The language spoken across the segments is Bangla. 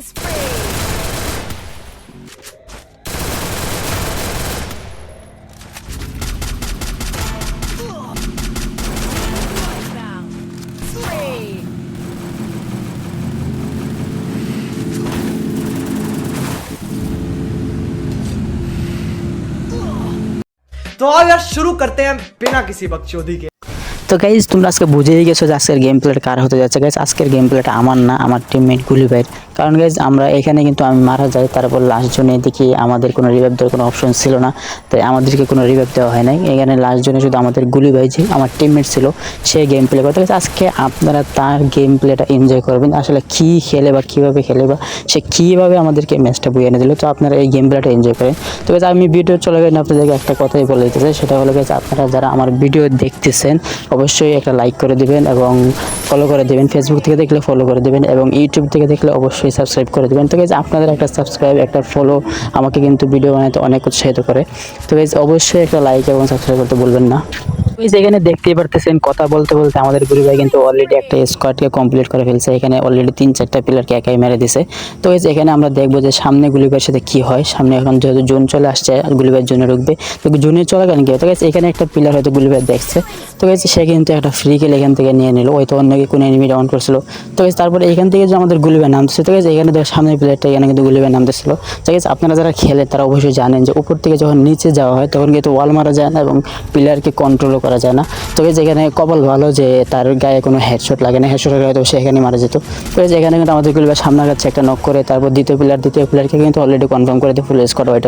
spree. Bloodbound. Spree. तो आओ यार शुरू करते हैं बिना किसी बकचोदी के তো গাইজ তোমরা আজকে বুঝেই গেছো যে আজকের গেম প্লেটা কার হতে যাচ্ছে গাইজ আজকের গেম প্লেটা আমার না আমার টিমমেট গুলি ভাইয়ের কারণ গাইজ আমরা এখানে কিন্তু আমি মারা যাই তারপর লাস্ট জনে দেখি আমাদের কোনো রিভাইভ দেওয়ার কোনো অপশন ছিল না। তাই আমাদেরকে কোনো রিভাইভ দেওয়া হয় নাই। এখানে লাস্ট জনে শুধু আমাদের গুলি ভাই যে আমার টিমমেট ছিল সে গেম প্লে করতে গেছে। আজকে আপনারা তার গেম প্লেটা এনজয় করবেন। আসলে কী খেলে বা কীভাবে খেলে বা সে কীভাবে আমাদেরকে ম্যাচটা বইয়ে এনে দিল তো আপনারা এই গেম প্লেটা এনজয় করেন। তো guys, আমি ভিডিও চলে গেলে আপনাদেরকে একটা কথাই বলে দিতে চাই সেটা হলো গেছে আপনারা যারা আমার ভিডিও দেখতেছেন অবশ্যই একটা লাইক করে দেবেন এবং ফলো করে দিবেন। ফেসবুক থেকে দেখলে ফলো করে দিবেন এবং ইউটিউব থেকে দেখলে অবশ্যই সাবস্ক্রাইব করে দেবেন। তো গাইজ আপনাদের একটা সাবস্ক্রাইব একটা ফলো আমাকে কিন্তু ভিডিও বানাতে অনেক উৎসাহিত করে। তো গাইজ অবশ্যই একটা লাইক এবং সাবস্ক্রাইব করতে বলবেন না। গাইজ এখানে দেখতেই পারতেছেন, কথা বলতে বলতে আমাদের গুরু ভাই কিন্তু অলরেডি একটা স্কোয়াডকে কমপ্লিট করে ফেলছে। এখানে অলরেডি তিন চারটা প্লেয়ারকে একাই মেরে দিছে। তো গাইজ এখানে আমরা দেখব যে সামনে গুলিবার সাথে কি হয়। সামনে এখন যেহেতু জোন চলে আসছে গুলিবার জন্য ঢুকবে। তো জোনে চলাকালীন কি? তো গাইজ এখানে একটা প্লেয়ার হয়তো গুলিবার দেখছে। তো গাইজ সে কিন্তু একটা ফ্রি কিল এখান থেকে নিয়ে নিল। হয়তো অন্য কোনো এনিমি ডাউন করছিল। তো গাইজ তারপরে এখান থেকে যে আমাদের গুলিবার নামতেছে, তো গাইজ এখানে দেখো সামনের প্লেয়ারটা এখানে কিন্তু গুলিবার নামতেছিল। তো গাইজ আপনারা যারা খেলে তারা অবশ্যই জানেন যে উপর থেকে যখন নিচে যাওয়া হয়, তখন কিন্তু ওয়াল মারা যায় না এবং প্লেয়ারকে কন্ট্রোলও করা যায় না। তো গাইজ এখানে কপাল ভালো যে তার গায়ে কোনো হেডশট লাগে না হেডশট হয়তো সে এখানে মারা যেত। তো গাইজ এখানে কিন্তু আমাদের গুলিবার সামনে কাছে একটা নক করে, তারপর দ্বিতীয় প্লেয়ার দ্বিতীয় প্লেয়ারকে কিন্তু অলরেডি কনফার্ম করে দিয়ে ফুল স্কোয়াড ওয়াইট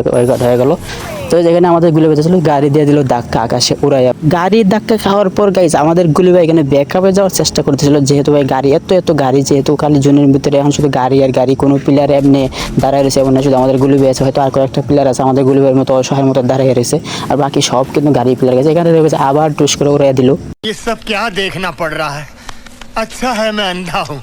হয়ে গেল তো যেখানে আমাদের গুলি বেঁচেছিল গাড়ি দিয়ে দিল ধাক্কা আকাশে উড়াইয়া। গাড়ির ধাক্কা খাওয়ার পর গাইজ আমাদের গুলি ভাই এখানে ব্যাকআপে যাওয়ার চেষ্টা করতেছিল। যেহেতু ভাই গাড়ি, এত এত গাড়ি, যেহেতু খালি জনের ভিতরে এখন শুধু গাড়ি আর গাড়ি, কোনো প্লেয়ার এমনি দাঁড়ায় রয়েছে এমন শুধু আমাদের গুলি আছে। হয়তো আর কয়েকটা প্লেয়ার আছে, আমাদের গুলি ভাইয়ের মতো অসহায়ের মতো দাঁড়িয়ে রয়েছে। আর বাকি সব কিন্তু গাড়ি প্লেয়ার গেছে। এখানে রয়েছে আবার टूस करो रह दिलो ये सब क्या देखना पड़ रहा है? अच्छा है मैं अंधा हूँ।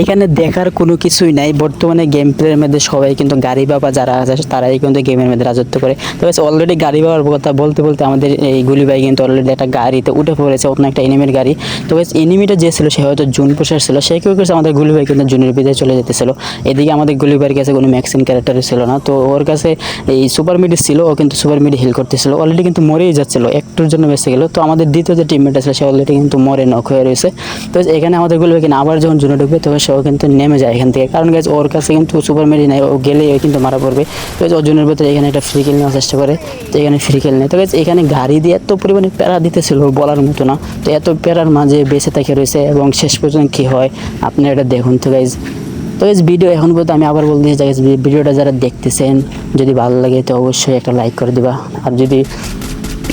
এখানে দেখার কোনো কিছুই নাই। বর্তমানে গেম প্লের মধ্যে সবাই কিন্তু গাড়ি বাবা যারা আছে, তারাই কিন্তু গেমের মধ্যে রাজত্ব করে। তো অলরেডি গাড়ি বাবার কথা বলতে বলতে আমাদের এই গুলি ভাই কিন্তু অলরেডি একটা গাড়িতে উঠে পড়েছে, অন্য একটা এনিমির গাড়ি। তো বেশ এনিমিটা যে ছিল, সে হয়তো জুন পোষার ছিল, সে কেউ করেছে? আমাদের গুলি ভাই কিন্তু জুনের বিদায় চলে যেতেছিল। এদিকে আমাদের গুলি ভাইয়ের কাছে কোনো ম্যাক্সিন ক্যারেক্টার ছিল না। তো ওর কাছে এই সুপার মিডি ছিল, ও কিন্তু সুপার মিডি হিল করতেছিল। অলরেডি কিন্তু মরেই যাচ্ছিল, একটুর জন্য বেঁচে গেল। তো আমাদের দ্বিতীয় যে টিমমেট আছে সে অলরেডি কিন্তু মরে নক হয়ে রয়েছে। তো এখানে আমাদের গুলি ভাই আবার যখন জুনে ঢুকবে, তখন সেও কিন্তু নেমে যায় এখান থেকে। কারণ গাছ ওর কাছে কিন্তু সুপার মেডি নাই, ও গেলেই ও কিন্তু মারা পড়বে। তো অর্জুনের ভিতরে এখানে একটা ফ্রি কিল নেওয়ার চেষ্টা করে, তো এখানে ফ্রি কিল নেয়। তো গাছ এখানে গাড়ি দিয়ে এত পরিমাণে প্যারা দিতেছিল বলার মতো না। তো এত প্যারার মাঝে বেঁচে থাকে রয়েছে এবং শেষ পর্যন্ত কী হয়, আপনারা এটা দেখুন তো গাইজ তো গাইজ ভিডিও এখন পর্যন্ত আমি আবার বলতে চাই ভিডিওটা যারা দেখতেছেন, যদি ভালো লাগে তো অবশ্যই একটা লাইক করে দিবা। আর যদি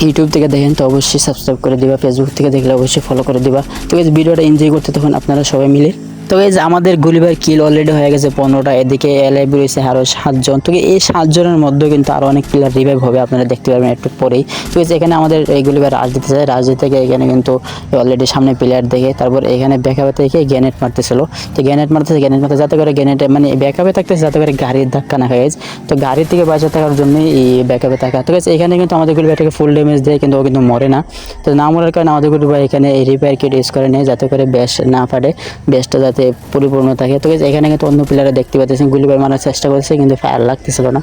ইউটিউব থেকে দেখেন, তো অবশ্যই সাবস্ক্রাইব করে দিবা ফেসবুক থেকে দেখলে অবশ্যই ফলো করে দিবা। তো ভিডিওটা এনজয় করতে তখন আপনারা সবাই মিলে। তো এই যে আমাদের গুলিবার কিল অলরেডি হয়ে গেছে পনেরোটা এদিকে এলআইব রয়েছে আরও সাতজন। তো এই সাতজনের মধ্যেও কিন্তু আরও অনেক প্লেয়ার রিভাইভ হবে আপনারা দেখতে পারবেন একটু পরেই। তো guys, এখানে আমাদের এই গুলিবার রাজ দিতে চায়। রাজ গিয়ে এখানে কিন্তু অলরেডি সামনে প্লেয়ার দেখে তারপর এখানে ব্যাকআপে থেকে গ্যানেট মারতেছিল। তো গ্যানেট মারতেছে গ্যানেট মারতে যাতে করে গ্যানেটে মানে ব্যাকআপে থাকতেছে যাতে করে গাড়ির ধাক্কা না খায়। তো গাড়ি থেকে বাঁচা থাকার জন্যই এই ব্যাকআপে থাকা। তো এখানে কিন্তু আমাদের গুলিবারটাকে ফুল ড্যামেজ দেয় কিন্তু ও কিন্তু মরে না। তো না মরার কারণে আমাদের গুলিবার এখানে এই রিপেয়ার কিট ইউজ করে নেয় যাতে করে ব্যাস না ফাটে। ব্যাসটা যাতে পরিপূর্ণ থাকে। তো এখানে কিন্তু অন্য প্লেয়ারে দেখতে পাচ্ছেন গুলিবার মারার চেষ্টা করছে, কিন্তু ফায়ার লাগতেছিল না।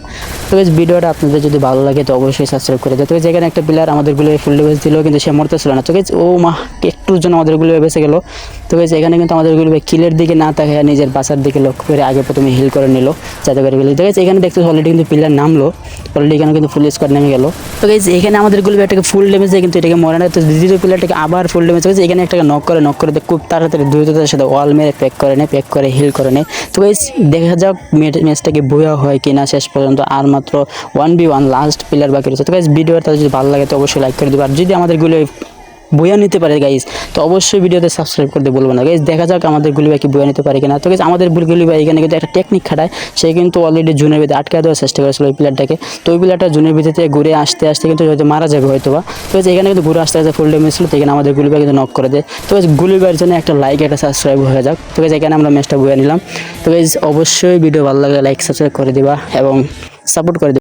তো ভিডিওটা আপনাদের যদি ভালো লাগে, তো অবশ্যই সাবস্ক্রাইব করে দেয় তো এখানে একটা প্লেয়ার আমাদেরগুলো ফুল ড্যামেজ দিল, কিন্তু সে মরতেছিল না। তো ও মা একটুর জন্য আমাদেরগুলো বেঁচে গেল। তো এখানে কিন্তু আমাদেরগুলো কিলের দিকে না তাকায় নিজের বাসার দিকে লক্ষ্য করে আগে প্রথমে হিল করে নিল, যাতে করে গেলে তো এখানে দেখতে অলরেডি কিন্তু প্লেয়ার নামলো। অলরেডি এখানে কিন্তু ফুল স্কোয়ার নেমে গেল। তো গাইজ এখানে আমাদেরগুলো এটাকে ফুল ড্যামেজ কিন্তু এটাকে মরে না। তো দ্বিতীয় প্লেয়ারটাকে আবার ফুল ড্যামেজ হয়েছে এখানে একটাকে নক করে নক করে খুব তাড়াতাড়ি দ্রুততার সাথে ওয়াল মেরে প্যাক করে নেয় প্যাক করে হিল করে নেয়। তো গাইজ দেখা যাক ম্যাচটাকে বইয়া হয় কি না শেষ পর্যন্ত। আর মাত্র one by one last player বাকি রয়েছে। তো গাইজ ভিডিওটা যদি ভালো লাগে তো অবশ্যই লাইক করে দেবো। আর যদি আমাদেরগুলো বইয়া নিতে পারে গাইজ তো অবশ্যই ভিডিওতে সাবস্ক্রাইব করতে বলব না গাইজ দেখা যাক আমাদের গুলি ভাই কি বইয়া নিতে পারে কিনা। তো গাইজ আমাদের গুলি ভাই এখানে কিন্তু একটা টেকনিক খাটায়। সে কিন্তু অলরেডি জুনের ভিতরে আটকা দেওয়ার চেষ্টা করেছিল ওই প্লেয়ারটাকে তো ওই প্লেয়ারটা জুনের ভিতরে ঘুরে আসতে আসতে কিন্তু হয়তো মারা যাবে হয়তো বা তো এখানে কিন্তু ঘুরে আসতে আসতে ফুল ড্যামেজ ছিল তো এখানে আমাদের গুলি ভাই কিন্তু নক করে দেয়। তো guys, গুলি ভাইয়ের জন্য একটা লাইক একটা সাবস্ক্রাইব হয়ে যাক। তো গাইজ এখানে আমরা ম্যাচটা বইয়া নিলাম। তো গাইজ অবশ্যই ভিডিও ভালো লাগলে লাইক সাবস্ক্রাইব করে দিবা এবং সাপোর্ট করে দিবা।